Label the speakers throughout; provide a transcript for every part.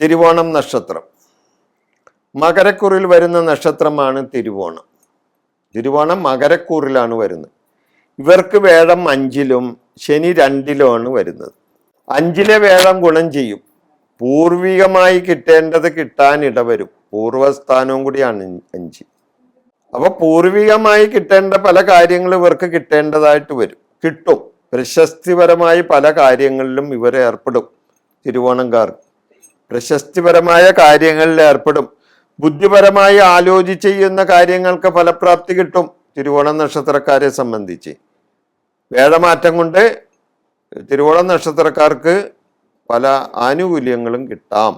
Speaker 1: തിരുവോണം നക്ഷത്രം. മകരക്കൂറിൽ വരുന്ന നക്ഷത്രമാണ് തിരുവോണം. തിരുവോണം മകരക്കൂറിലാണ് വരുന്നത്. ഇവർക്ക് വേഴം അഞ്ചിലും ശനി രണ്ടിലുമാണ് വരുന്നത്. അഞ്ചിലെ വേഴം ഗുണം ചെയ്യും. പൂർവികമായി കിട്ടേണ്ടത് കിട്ടാൻ ഇടവരും. പൂർവസ്ഥാനവും കൂടിയാണ് അഞ്ച് അപ്പൊ പൂർവികമായി കിട്ടേണ്ട പല കാര്യങ്ങളും ഇവർക്ക് കിട്ടേണ്ടതായിട്ട് വരും. കിട്ടും. പ്രശസ്തിപരമായി പല കാര്യങ്ങളിലും ഇവർ ഏർപ്പെടും. തിരുവോണംകാർ പ്രശസ്തിപരമായ കാര്യങ്ങളിൽ ഏർപ്പെടും. ബുദ്ധിപരമായി ആലോചിച്ച് ചെയ്യുന്ന കാര്യങ്ങൾക്ക് ഫലപ്രാപ്തി കിട്ടും തിരുവോണം നക്ഷത്രക്കാരെ സംബന്ധിച്ച്. വേഴമാറ്റം കൊണ്ട് തിരുവോണം നക്ഷത്രക്കാർക്ക് പല ആനുകൂല്യങ്ങളും കിട്ടാം.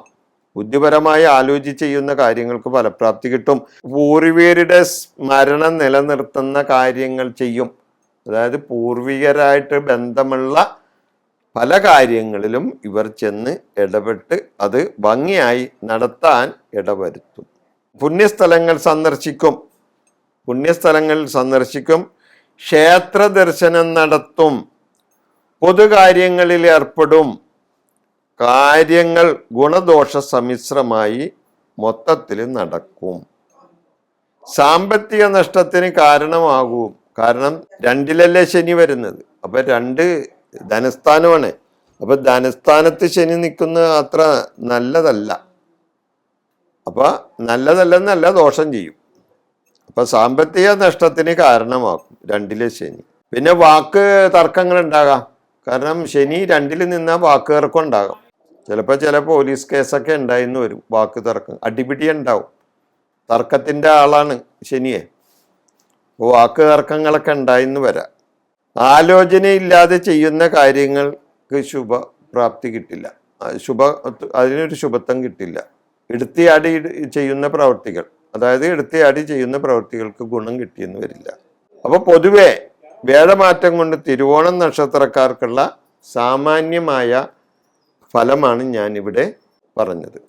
Speaker 1: ബുദ്ധിപരമായി ആലോചിച്ച് ചെയ്യുന്ന കാര്യങ്ങൾക്ക് ഫലപ്രാപ്തി കിട്ടും. പൂർവികരുടെ സ്മരണം നിലനിർത്തുന്ന കാര്യങ്ങൾ ചെയ്യും. അതായത് പൂർവികരായിട്ട് ബന്ധമുള്ള പല കാര്യങ്ങളിലും ഇവർ ചെന്ന് ഇടപെട്ട് അത് ഭംഗിയായി നടത്താൻ ഇടവരുത്തും. പുണ്യസ്ഥലങ്ങൾ സന്ദർശിക്കും. പുണ്യസ്ഥലങ്ങൾ സന്ദർശിക്കും. ക്ഷേത്ര ദർശനം നടത്തും. പൊതുകാര്യങ്ങളിൽ ഏർപ്പെടും. കാര്യങ്ങൾ ഗുണദോഷ സമ്മിശ്രമായി മൊത്തത്തിൽ നടക്കും. സാമ്പത്തിക നഷ്ടത്തിന് കാരണമാകും. കാരണം രണ്ടിലല്ലേ ശനി വരുന്നത്. അപ്പൊ രണ്ട് ധനസ്ഥാനമാണ്. അപ്പൊ ധനസ്ഥാനത്ത് ശനി നിൽക്കുന്നത് അത്ര നല്ലതല്ല. അപ്പൊ നല്ലതല്ലെന്നല്ല ദോഷം ചെയ്യും. അപ്പൊ സാമ്പത്തിക നഷ്ടത്തിന് കാരണമാക്കും രണ്ടിലെ ശനി. പിന്നെ വാക്ക് തർക്കങ്ങൾ ഉണ്ടാകാം കാരണം ശനി രണ്ടിൽ നിന്ന വാക്ക് തർക്കം ഉണ്ടാകാം. ചിലപ്പോൾ ചില പോലീസ് കേസൊക്കെ ഉണ്ടായിരുന്നു വരും വാക്ക് തർക്കം. അടിപിടി ഉണ്ടാവും. തർക്കത്തിന്റെ ആളാണ് ശനിയെ. വാക്ക് തർക്കങ്ങളൊക്കെ ഉണ്ടായിരുന്നു വരാം. ആലോചനയില്ലാതെ ചെയ്യുന്ന കാര്യങ്ങൾക്ക് ശുഭപ്രാപ്തി കിട്ടില്ല. ശുഭ അതിനൊരു ശുഭത്വം കിട്ടില്ല. എടുത്തിയാടി ചെയ്യുന്ന പ്രവർത്തികൾ അതായത് എടുത്തിയാടി ചെയ്യുന്ന പ്രവർത്തികൾക്ക് ഗുണം കിട്ടിയെന്ന് വരില്ല. അപ്പൊ പൊതുവെ വേഴമാറ്റം കൊണ്ട് തിരുവോണം നക്ഷത്രക്കാർക്കുള്ള സാമാന്യമായ ഫലമാണ് ഞാനിവിടെ പറഞ്ഞത്.